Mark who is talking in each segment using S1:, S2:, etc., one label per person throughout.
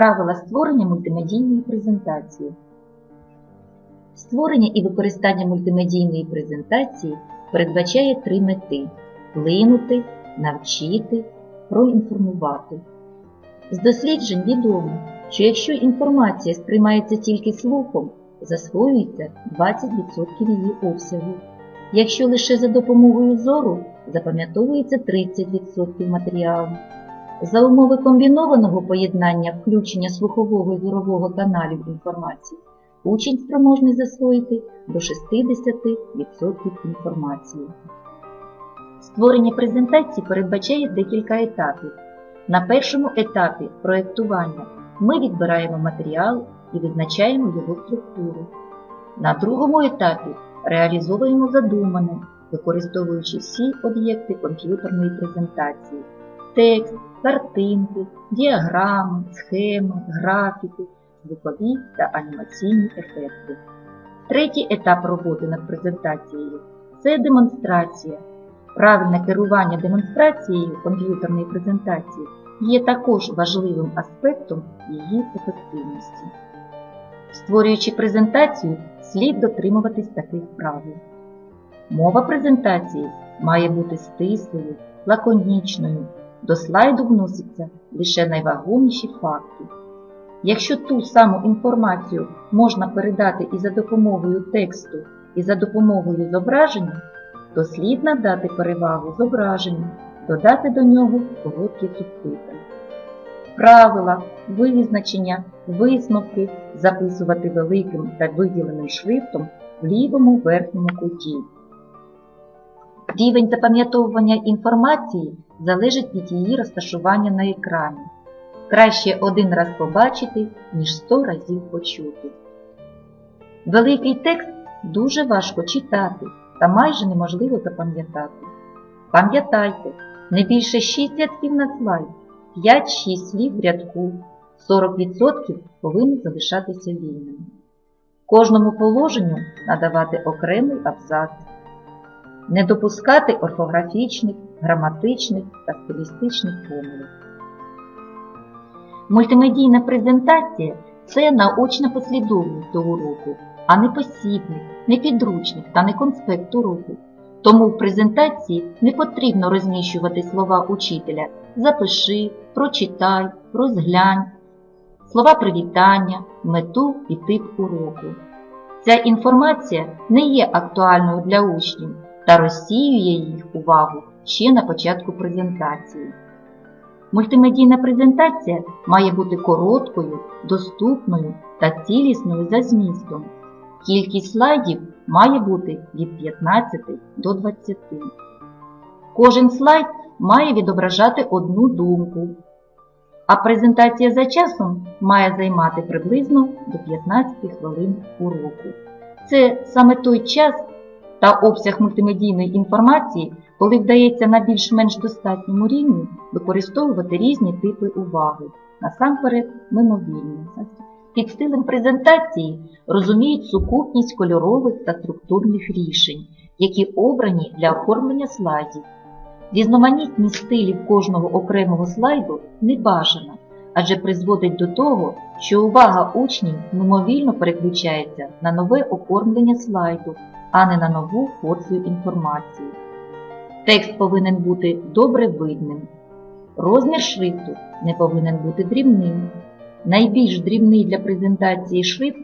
S1: Правила створення мультимедійної презентації. Створення і використання мультимедійної презентації передбачає три мети вплинути, навчити, проінформувати. З досліджень відомо, що якщо інформація сприймається тільки слухом, засвоюється 20% її обсягу. Якщо лише за допомогою зору, запам'ятовується 30% матеріалу. За умови комбінованого поєднання включення слухового і зорового каналів інформації, учень спроможний засвоїти до 60% інформації. Створення презентації передбачає декілька етапів. На першому етапі проєктування ми відбираємо матеріал і визначаємо його структуру. На другому етапі реалізовуємо задумане, використовуючи всі об'єкти комп'ютерної презентації текст, картинки, діаграми, схеми, графіки, звукові та анімаційні ефекти. Третій етап роботи над презентацією це демонстрація. Правильне керування демонстрацією комп'ютерної презентації є також важливим аспектом її ефективності. Створюючи презентацію, слід дотримуватись таких правил. Мова презентації має бути стислою, лаконічною, до слайду вносяться лише найвагоміші факти. Якщо ту саму інформацію можна передати і за допомогою тексту, і за допомогою зображення, то слід надати перевагу зображенню, додати до нього короткі субтитри. Правила, визначення, висновки записувати великим та виділеним шрифтом в лівому верхньому куті. Рівень запам'ятовування інформації залежить від її розташування на екрані. Краще один раз побачити, ніж сто разів почути. Великий текст дуже важко читати та майже неможливо запам'ятати. Пам'ятайте, не більше 6 рядків на слайд, 5-6 слів в рядку, 40% повинні залишатися вільними. Кожному положенню надавати окремий абзац. Не допускати орфографічних, граматичних та стилістичних помилок. Мультимедійна презентація це наочна послідовність до уроку, а не посібник, не підручник та не конспект уроку. Тому в презентації не потрібно розміщувати слова учителя запиши, прочитай, розглянь, слова привітання, мету і тип уроку. Ця інформація не є актуальною для учнів та розсіює їх увагу ще на початку презентації. Мультимедійна презентація має бути короткою, доступною та цілісною за змістом. Кількість слайдів має бути від 15 до 20. Кожен слайд має відображати одну думку, а презентація за часом має займати приблизно до 15 хвилин уроку. Це саме той час та обсяг мультимедійної інформації, коли вдається на більш-менш достатньому рівні використовувати різні типи уваги, насамперед мимовільні. Під стилем презентації розуміють сукупність кольорових та структурних рішень, які обрані для оформлення слайдів. Різноманітність стилів кожного окремого слайду не бажана, адже призводить до того, що увага учнів мимовільно переключається на нове оформлення слайду, а не на нову порцію інформації. Текст повинен бути добре видним. Розмір шрифту не повинен бути дрібним. Найбільш дрібний для презентації шрифт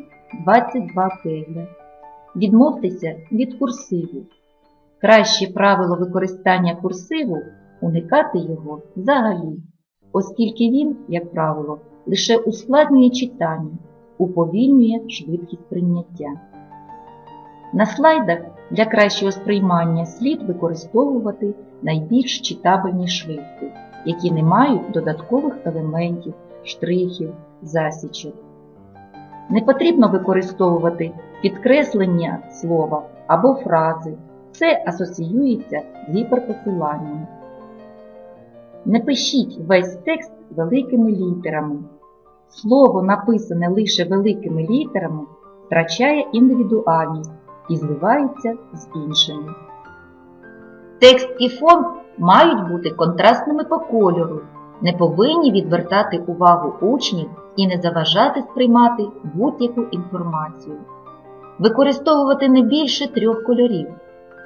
S1: 22 кегля. Відмовтеся від курсиву. Краще правило використання курсиву уникати його взагалі, оскільки він, як правило, лише ускладнює читання, уповільнює швидкість прийняття. На слайдах для кращого сприймання слід використовувати найбільш читабельні шрифти, які не мають додаткових елементів, штрихів, засічок. Не потрібно використовувати підкреслення слова або фрази. Це асоціюється з гіперпосиланням. Не пишіть весь текст великими літерами. Слово, написане лише великими літерами, втрачає індивідуальність і зливається з іншими. Текст і фон мають бути контрастними по кольору, не повинні відвертати увагу учнів і не заважати сприймати будь-яку інформацію. Використовувати не більше трьох кольорів: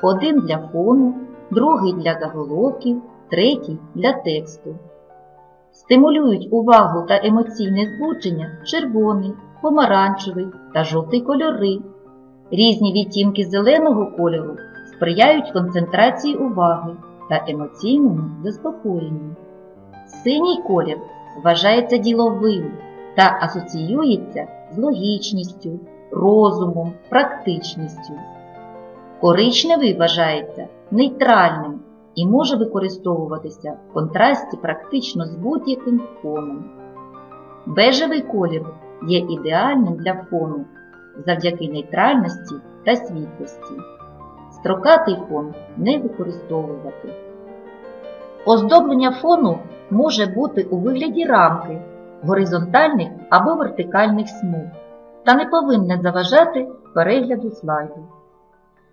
S1: один для фону, другий для заголовків, третій для тексту. Стимулюють увагу та емоційне збудження червоний, помаранчевий та жовтий кольори. Різні відтінки зеленого кольору сприяють концентрації уваги та емоційному заспокоєнню. Синій колір вважається діловим та асоціюється з логічністю, розумом, практичністю. Коричневий вважається нейтральним і може використовуватися в контрасті практично з будь-яким фоном. Бежевий колір є ідеальним для фону завдяки нейтральності та світлості. Строкатий фон не використовувати. Оздоблення фону може бути у вигляді рамки, горизонтальних або вертикальних смуг та не повинне заважати перегляду слайду.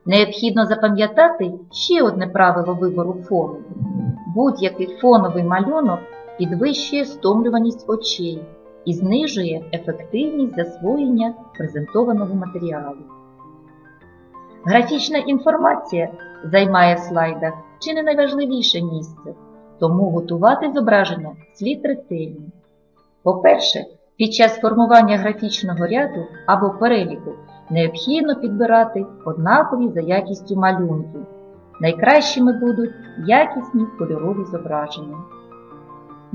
S1: Необхідно запам'ятати ще одне правило вибору фону. Будь-який фоновий малюнок підвищує стомлюваність очей і знижує ефективність засвоєння презентованого матеріалу. Графічна інформація займає в слайдах чи не найважливіше місце, тому готувати зображення слід ретельно. По-перше, під час формування графічного ряду або переліку необхідно підбирати однакові за якістю малюнки. Найкращими будуть якісні кольорові зображення.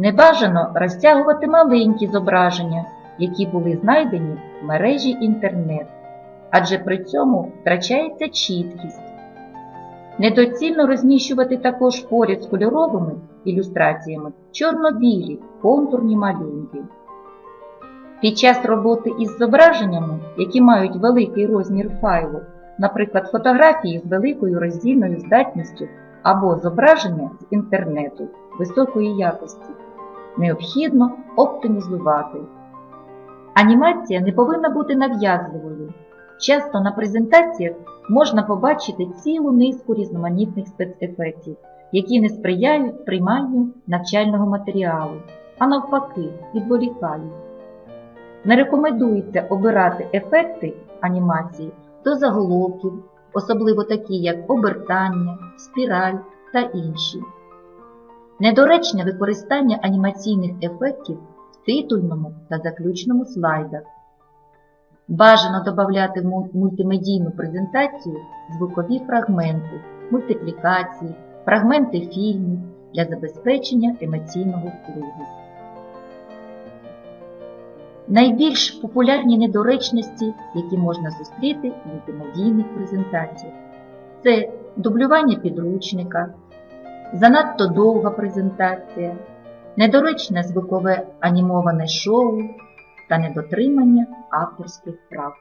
S1: Небажано розтягувати маленькі зображення, які були знайдені в мережі інтернет, адже при цьому втрачається чіткість. Недоцільно розміщувати також поряд з кольоровими ілюстраціями чорно-білі контурні малюнки. Під час роботи із зображеннями, які мають великий розмір файлу, наприклад, фотографії з великою роздільною здатністю або зображення з інтернету високої якості, необхідно оптимізувати. Анімація не повинна бути нав'язливою. Часто на презентаціях можна побачити цілу низку різноманітних спецефектів, які не сприяють сприйманню навчального матеріалу, а навпаки, відволікають. Не рекомендується обирати ефекти анімації до заголовків, особливо такі, як обертання, спіраль та інші. Недоречне використання анімаційних ефектів в титульному та заключному слайдах. Бажано додати в мультимедійну презентацію звукові фрагменти, мультиплікації, фрагменти фільмів для забезпечення емоційного впливу. Найбільш популярні недоречності, які можна зустріти в мультимедійних презентаціях, це дублювання підручника, занадто довга презентація, недоречне звукове анімоване шоу та недотримання авторських прав.